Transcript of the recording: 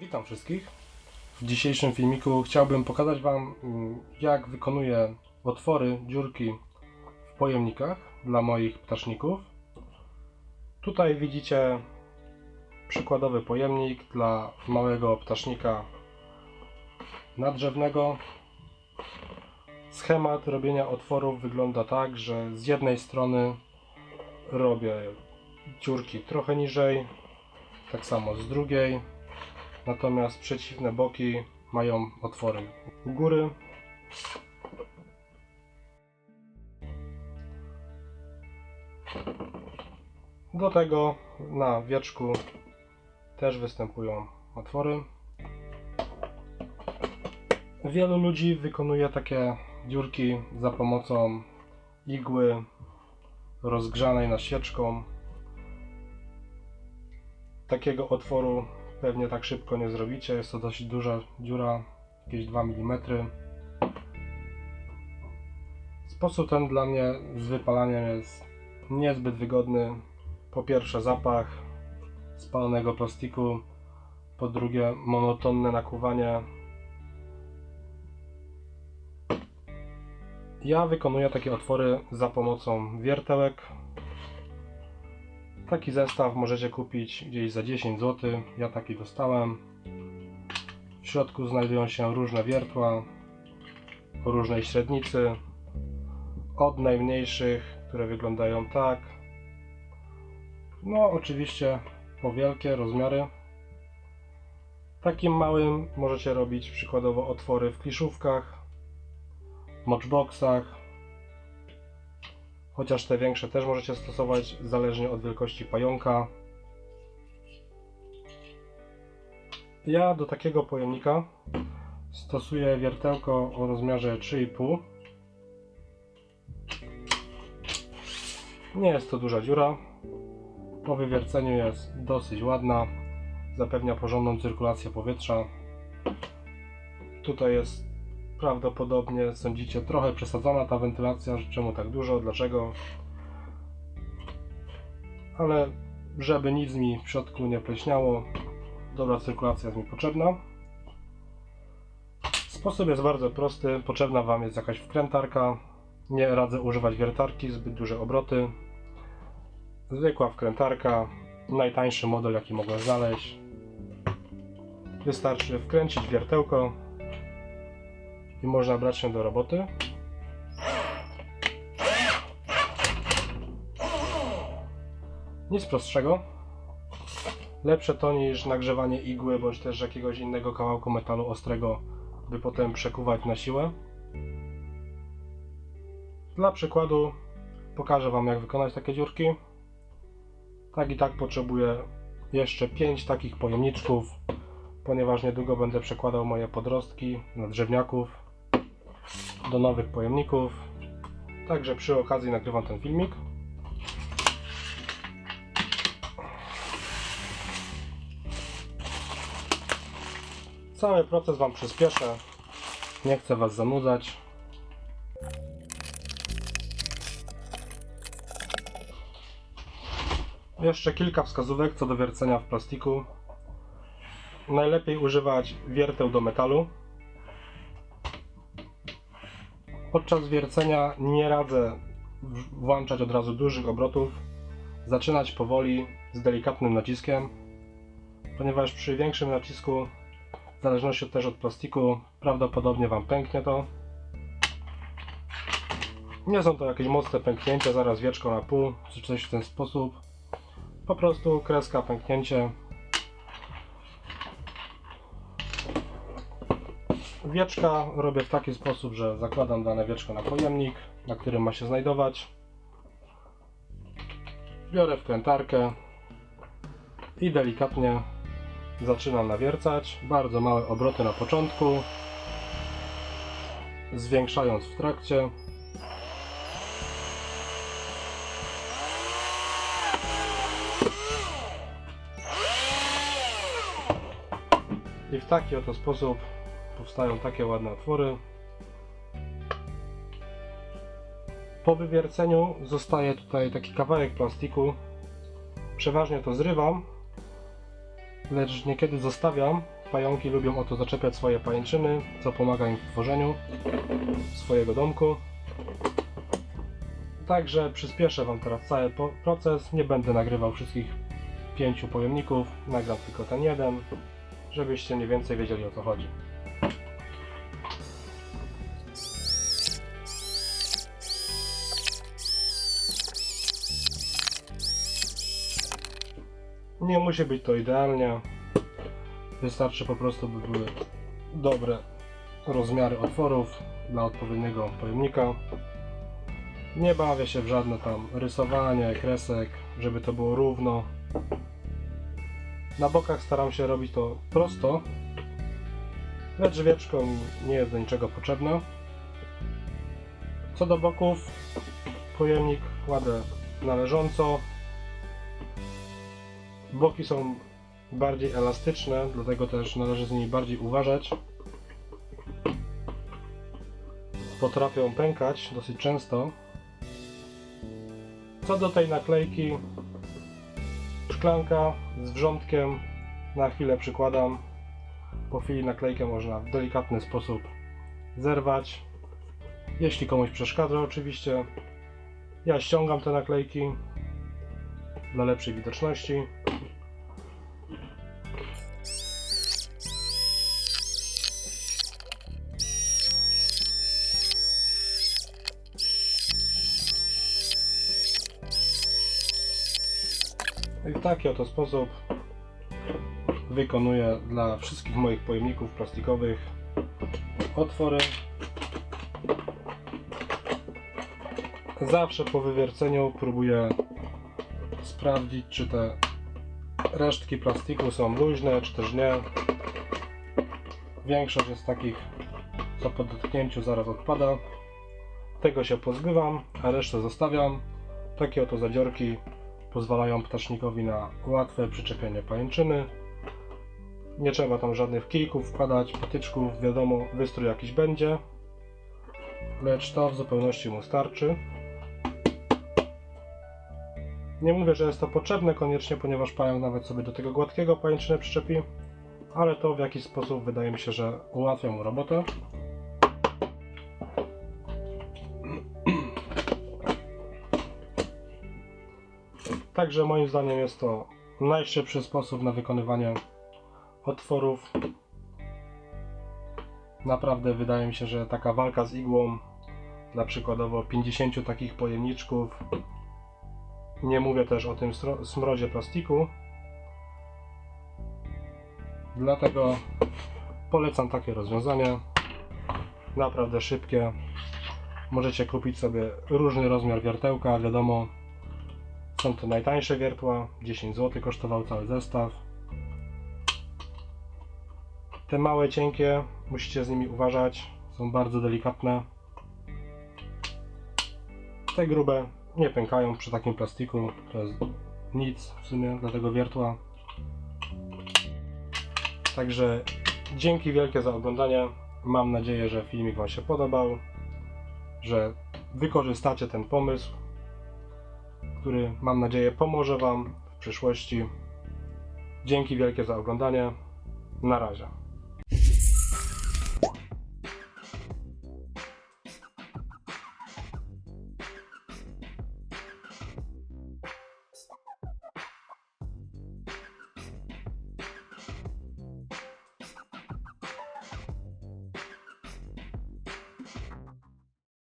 Witam wszystkich. W dzisiejszym filmiku chciałbym pokazać Wam, mm, jak wykonuję otwory, dziurki w pojemnikach dla moich ptaszników. Tutaj widzicie przykładowy pojemnik dla małego ptasznika nadrzewnego. Schemat robienia otworów wygląda tak, że z jednej strony robię dziurki trochę niżej, tak samo z drugiej. Natomiast przeciwne boki mają otwory u góry. Do tego na wieczku też występują otwory. Wielu ludzi wykonuje takie dziurki za pomocą igły rozgrzanej na świeczką. Takiego otworu pewnie tak szybko nie zrobicie. Jest to dosyć duża dziura, jakieś 2 mm. Sposób ten dla mnie z wypalaniem jest niezbyt wygodny. Po pierwsze zapach spalonego plastiku, po drugie monotonne nakłuwanie. Ja wykonuję takie otwory za pomocą wiertełek. Taki zestaw możecie kupić gdzieś za 10 zł. Ja taki dostałem. W środku znajdują się różne wiertła o różnej średnicy. Od najmniejszych, które wyglądają tak. No, oczywiście po wielkie rozmiary. Takim małym możecie robić przykładowo otwory w kliszówkach, matchboxach, chociaż te większe też możecie stosować zależnie od wielkości pająka. Ja do takiego pojemnika stosuję wiertełko o rozmiarze 3,5. Nie jest to duża dziura. Po wywierceniu jest dosyć ładna. Zapewnia porządną cyrkulację powietrza. Tutaj jest prawdopodobnie sądzicie trochę przesadzona ta wentylacja, że czemu tak dużo, dlaczego. Ale żeby nic mi w środku nie pleśniało, dobra cyrkulacja jest mi potrzebna. Sposób jest bardzo prosty, potrzebna Wam jest jakaś wkrętarka. Nie radzę używać wiertarki, zbyt duże obroty. Zwykła wkrętarka, najtańszy model jaki mogę znaleźć. Wystarczy wkręcić wiertełko, i można brać się do roboty. Nic prostszego. Lepsze to niż nagrzewanie igły bądź też jakiegoś innego kawałku metalu ostrego, by potem przekuwać na siłę. Dla przykładu pokażę Wam jak wykonać takie dziurki. Tak i tak potrzebuję jeszcze 5 takich pojemniczków, ponieważ niedługo będę przekładał moje podrostki na drzewniaków do nowych pojemników. Także przy okazji nagrywam ten filmik. Cały proces Wam przyspieszę. Nie chcę Was zanudzać. Jeszcze kilka wskazówek co do wiercenia w plastiku. Najlepiej używać wierteł do metalu. Podczas wiercenia nie radzę włączać od razu dużych obrotów. Zaczynać powoli z delikatnym naciskiem, ponieważ przy większym nacisku, w zależności też od plastiku, prawdopodobnie Wam pęknie to. Nie są to jakieś mocne pęknięcia, zaraz wieczko na pół, czy coś w ten sposób. Po prostu kreska, pęknięcie. Wieczka robię w taki sposób, że zakładam dane wieczko na pojemnik, na którym ma się znajdować. Biorę wkrętarkę i delikatnie zaczynam nawiercać. Bardzo małe obroty na początku, zwiększając w trakcie. I w taki oto sposób powstają takie ładne otwory. Po wywierceniu zostaje tutaj taki kawałek plastiku. Przeważnie to zrywam, lecz niekiedy zostawiam pająki lubią oto zaczepiać swoje pajęczyny, co pomaga im w tworzeniu swojego domku. Także przyspieszę Wam teraz cały proces. Nie będę nagrywał wszystkich pięciu pojemników, nagram tylko ten jeden, żebyście mniej więcej wiedzieli o co chodzi. Nie musi być to idealnie. Wystarczy po prostu, by były dobre rozmiary otworów dla odpowiedniego pojemnika. Nie bawię się w żadne tam rysowanie, kresek, żeby to było równo. Na bokach staram się robić to prosto, lecz wieczką nie jest do niczego potrzebna. Co do boków, pojemnik kładę należąco. Boki są bardziej elastyczne, dlatego też należy z nimi bardziej uważać. Potrafią pękać dosyć często. Co do tej naklejki, szklanka z wrzątkiem na chwilę przykładam. Po chwili naklejkę można w delikatny sposób zerwać. Jeśli komuś przeszkadza, oczywiście. Ja ściągam te naklejki dla lepszej widoczności. I w taki oto sposób wykonuję dla wszystkich moich pojemników plastikowych otwory. Zawsze po wywierceniu próbuję sprawdzić, czy te resztki plastiku są luźne, czy też nie. Większość jest takich, co po dotknięciu zaraz odpada. Tego się pozbywam, a resztę zostawiam. Takie oto zadziorki pozwalają ptasznikowi na łatwe przyczepienie pajęczyny. Nie trzeba tam żadnych kijków wkładać, patyczków, wiadomo, wystrój jakiś będzie, lecz to w zupełności mu starczy. Nie mówię, że jest to potrzebne koniecznie, ponieważ pająk nawet sobie do tego gładkiego pajęczynę przyczepi, ale to w jakiś sposób wydaje mi się, że ułatwia mu robotę. Także moim zdaniem jest to najszybszy sposób na wykonywanie otworów. Naprawdę wydaje mi się, że taka walka z igłą dla przykładowo 50 takich pojemniczków. Nie mówię też o tym smrodzie plastiku. Dlatego polecam takie rozwiązanie. Naprawdę szybkie. Możecie kupić sobie różny rozmiar wiertełka, wiadomo, są to najtańsze wiertła, 10 zł kosztował cały zestaw. Te małe, cienkie, musicie z nimi uważać, są bardzo delikatne. Te grube nie pękają przy takim plastiku, to jest nic w sumie dla tego wiertła. Także dzięki wielkie za oglądanie. Mam nadzieję, że filmik Wam się podobał, że wykorzystacie ten pomysł który mam nadzieję pomoże Wam w przyszłości. Dzięki wielkie za oglądanie. Na razie.